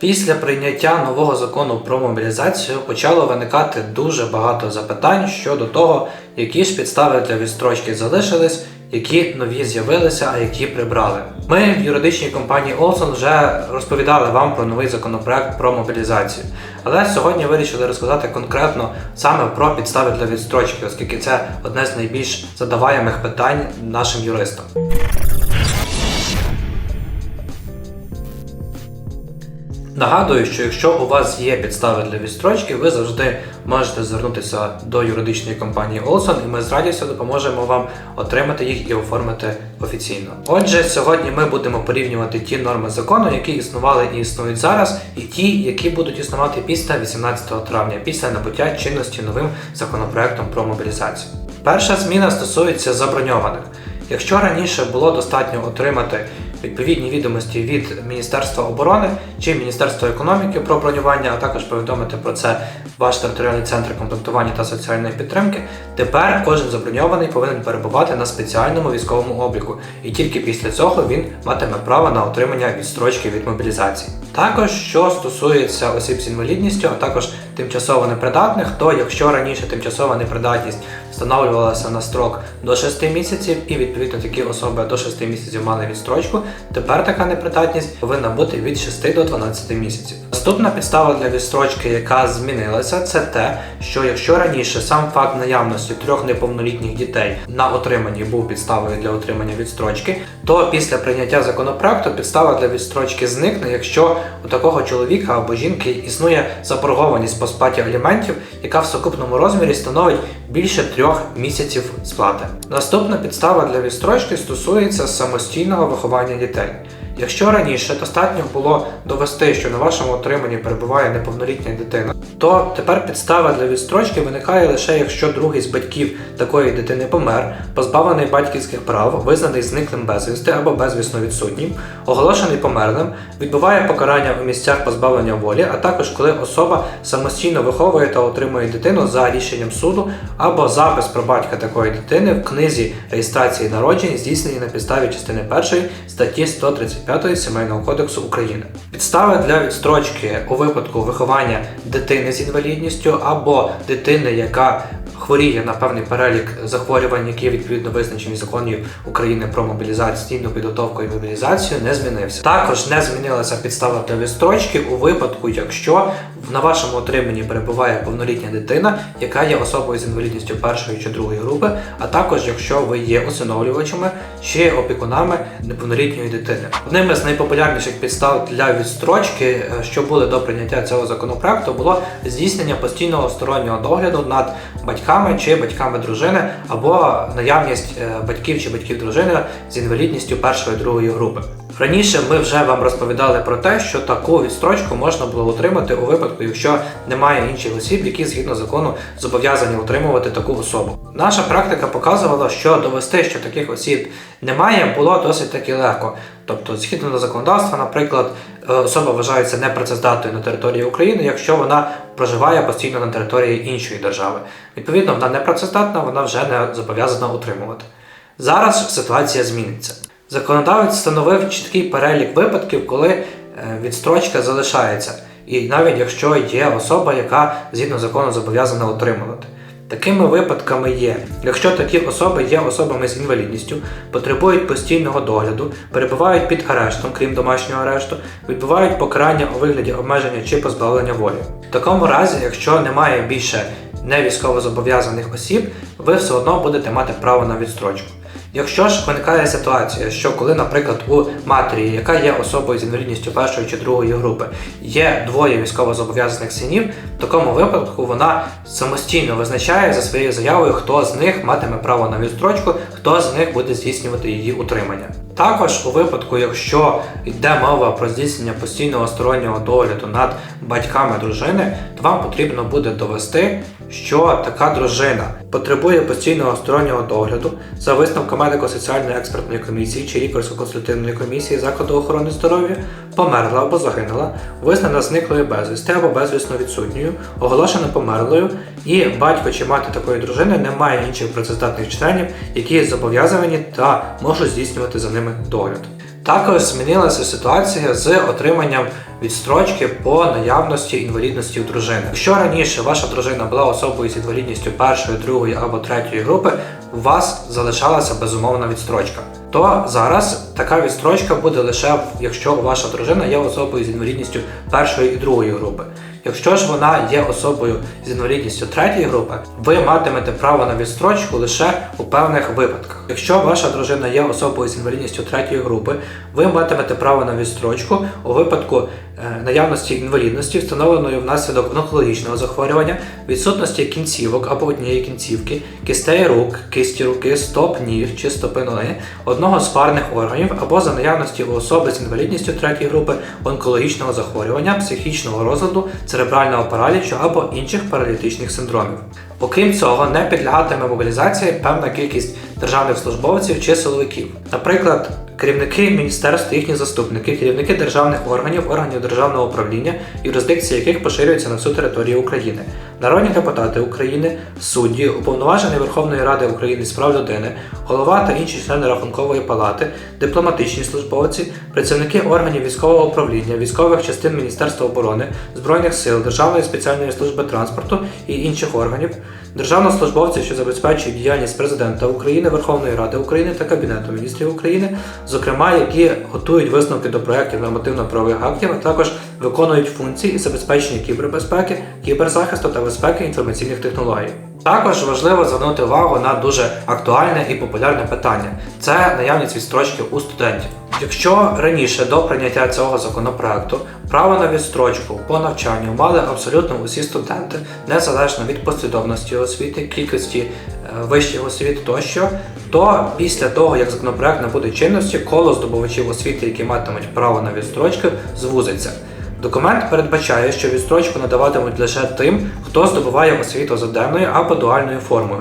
Після прийняття нового закону про мобілізацію почало виникати дуже багато запитань щодо того, які ж підстави для відстрочки залишились, які нові з'явилися, а які прибрали. Ми в юридичній компанії Олсон вже розповідали вам про новий законопроект про мобілізацію. Але сьогодні вирішили розказати конкретно саме про підстави для відстрочки, оскільки це одне з найбільш задаваємих питань нашим юристам. Нагадую, що якщо у вас є підстави для відстрочки, ви завжди можете звернутися до юридичної компанії Олсон, і ми з радістю допоможемо вам отримати їх і оформити офіційно. Отже, сьогодні ми будемо порівнювати ті норми закону, які існували і існують зараз, і ті, які будуть існувати після 18 травня, після набуття чинності новим законопроектом про мобілізацію. Перша зміна стосується заброньованих. Якщо раніше було достатньо отримати відповідні відомості від Міністерства оборони чи Міністерства економіки про бронювання, а також повідомити про це ваш територіальний центр комплектування та соціальної підтримки, тепер кожен заброньований повинен перебувати на спеціальному військовому обліку, і тільки після цього він матиме право на отримання відстрочки від мобілізації. Також що стосується осіб з інвалідністю, а також тимчасово непридатних, то якщо раніше тимчасова непридатність встановлювалася на строк до 6 місяців, і відповідно такі особи до 6 місяців мали відстрочку, тепер така непридатність повинна бути від 6 до 12 місяців. Наступна підстава для відстрочки, яка змінилася, це те, що якщо раніше сам факт наявності трьох неповнолітніх дітей на отриманні був підставою для отримання відстрочки, то після прийняття законопроекту підстава для відстрочки зникне, якщо у такого чоловіка або жінки існує заборгованість по сплаті аліментів, яка в сукупному розмірі становить більше трьох місяців сплати. Наступна підстава для відстрочки стосується самостійного виховання дітей. Якщо раніше достатньо було довести, що на вашому отриманні перебуває неповнолітня дитина, то тепер підстава для відстрочки виникає лише якщо другий з батьків такої дитини помер, позбавлений батьківських прав, визнаний зниклим безвісти або безвісно відсутнім, оголошений померлим, відбуває покарання у місцях позбавлення волі, а також коли особа самостійно виховує та отримує дитину за рішенням суду або запис про батька такої дитини в книзі реєстрації народжень, здійснені на підставі частини 1 статті 135 Сімейного кодексу України. Підстави для відстрочки у випадку виховання дитини з інвалідністю або дитини, яка хворіє на певний перелік захворювань, які відповідно визначені законів України про мобілізаційну підготовку і мобілізацію, не змінився. Також не змінилася підстава для відстрочки у випадку, якщо на вашому отриманні перебуває повнолітня дитина, яка є особою з інвалідністю першої чи другої групи, а також якщо ви є усиновлювачами чи опікунами неповнолітньої дитини. Одним із найпопулярніших підстав для відстрочки, е, що були до прийняття цього законопроекту, було здійснення постійного стороннього догляду над батьками чи батьками дружини, або наявність е, батьків чи батьків дружини з інвалідністю першої другої групи. Раніше ми вже вам розповідали про те, що таку відстрочку можна було отримати у випадку, якщо немає інших осіб, які згідно закону зобов'язані отримувати таку особу. Наша практика показувала, що довести, що таких осіб немає, було досить таки легко. Тобто, згідно до законодавства, наприклад, е, особа вважається непрацездатною на території України, якщо вона проживає постійно на території іншої держави. Відповідно, вона непрацездатна, вона вже не зобов'язана утримувати. Зараз ситуація зміниться. Законодавець встановив чіткий перелік випадків, коли е, відстрочка залишається, і навіть якщо є особа, яка згідно закону зобов'язана отримувати. Такими випадками є, якщо такі особи є особами з інвалідністю, потребують постійного догляду, перебувають під арештом, крім домашнього арешту, відбувають покарання у вигляді обмеження чи позбавлення волі. В такому разі, якщо немає більше невійськовозобов'язаних осіб, ви все одно будете мати право на відстрочку. Якщо ж виникає ситуація, що коли, наприклад, у матері, яка є особою з інвалідністю першої чи другої групи, є двоє військовозобов'язаних синів, в такому випадку вона самостійно визначає за своєю заявою, хто з них матиме право на відстрочку, хто з них буде здійснювати її утримання. Також у випадку, якщо йде мова про здійснення постійного стороннього догляду над батьками дружини, то вам потрібно буде довести, що така дружина потребує постійного стороннього догляду за висновком медико-соціальної експертної комісії чи лікарсько-консультативної комісії закладу охорони здоров'я, померла або загинула, визнана зниклою безвісти або безвісно відсутньою, оголошена померлою, і батько чи мати такої дружини не має інших працездатних членів, які зобов'язані та можуть здійснювати за ними догляд. Також змінилася ситуація з отриманням відстрочки по наявності інвалідності у дружини. Якщо раніше ваша дружина була особою з інвалідністю першої, другої або третьої групи, у вас залишалася безумовна відстрочка. То зараз така відстрочка буде лише якщо ваша дружина є особою з інвалідністю першої і другої групи. Якщо ж вона є особою з інвалідністю третьої групи, ви матимете право на відстрочку лише у певних випадках. Якщо ваша дружина є особою з інвалідністю третьої групи, ви матимете право на відстрочку у випадку наявності інвалідності, встановленої внаслідок онкологічного захворювання, відсутності кінцівок або однієї кінцівки, кістей рук, кисті руки, стоп, ніг чи стопи ноги, одного з парних органів або за наявності у особи з інвалідністю третьої групи онкологічного захворювання, психічного розладу, церебрального паралічу або інших паралітичних синдромів. Окрім цього, не підлягатиме мобілізації певна кількість державних службовців чи силовиків. Наприклад, керівники міністерств, їхні заступники, керівники державних органів, органів державного управління, юрисдикції яких поширюються на всю територію України, народні депутати України, судді, уповноважений Верховної Ради України з прав людини, голова та інші члени рахункової палати, дипломатичні службовці, працівники органів військового управління, військових частин Міністерства оборони, Збройних сил, Державної спеціальної служби транспорту і інших органів, державнослужбовці, що забезпечують діяльність президента України, Верховної Ради України та Кабінету міністрів України, зокрема, які готують висновки до проєктів нормативно-правових актів, а також виконують функції забезпечення кібербезпеки, кіберзахисту та безпеки інформаційних технологій. Також важливо звернути увагу на дуже актуальне і популярне питання це наявність відстрочки у студентів. Якщо раніше до прийняття цього законопроекту право на відстрочку по навчанню мали абсолютно усі студенти, незалежно від послідовності освіти, кількості е, вищих освіт тощо, то після того, як законопроект набуде чинності, коло здобувачів освіти, які матимуть право на відстрочку, звузиться. Документ передбачає, що відстрочку надаватимуть лише тим, хто здобуває освіту за денною або дуальною формою,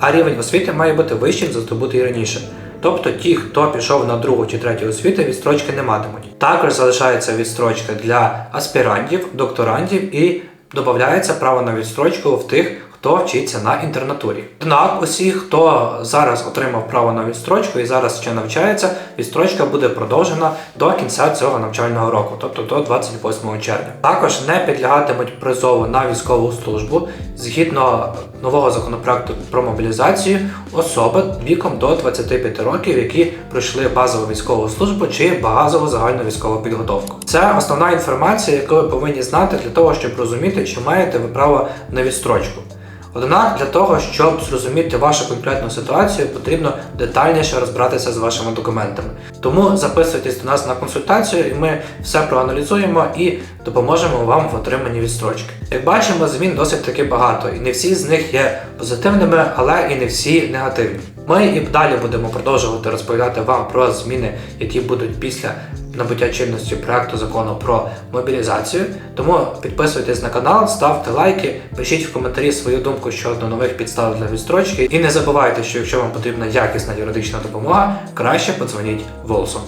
а рівень освіти має бути вищим за здобутий раніше. Тобто ті, хто пішов на другу чи третю освіту, відстрочки не матимуть. Також залишається відстрочка для аспірантів, докторантів і додається право на відстрочку в тих, хто вчиться на інтернатурі. Однак усі, хто зараз отримав право на відстрочку і зараз ще навчається, відстрочка буде продовжена до кінця цього навчального року, тобто до 28 червня. Також не підлягатимуть призову на військову службу згідно нового законопроекту про мобілізацію особи віком до 25 років, які пройшли базову військову службу чи базову загальну військову підготовку. Це основна інформація, яку ви повинні знати для того, щоб розуміти, чи маєте ви право на відстрочку. Однак для того, щоб зрозуміти вашу конкретну ситуацію, потрібно детальніше розбиратися з вашими документами. Тому записуйтесь до нас на консультацію, і ми все проаналізуємо і допоможемо вам в отриманні відстрочки. Як бачимо, змін досить таки багато, і не всі з них є позитивними, але і не всі негативні. Ми і далі будемо продовжувати розповідати вам про зміни, які будуть після набуття чинності проекту закону про мобілізацію. Тому підписуйтесь на канал, ставте лайки, пишіть в коментарі свою думку щодо нових підстав для відстрочки. І не забувайте, що якщо вам потрібна якісна юридична допомога, краще подзвоніть Волсу.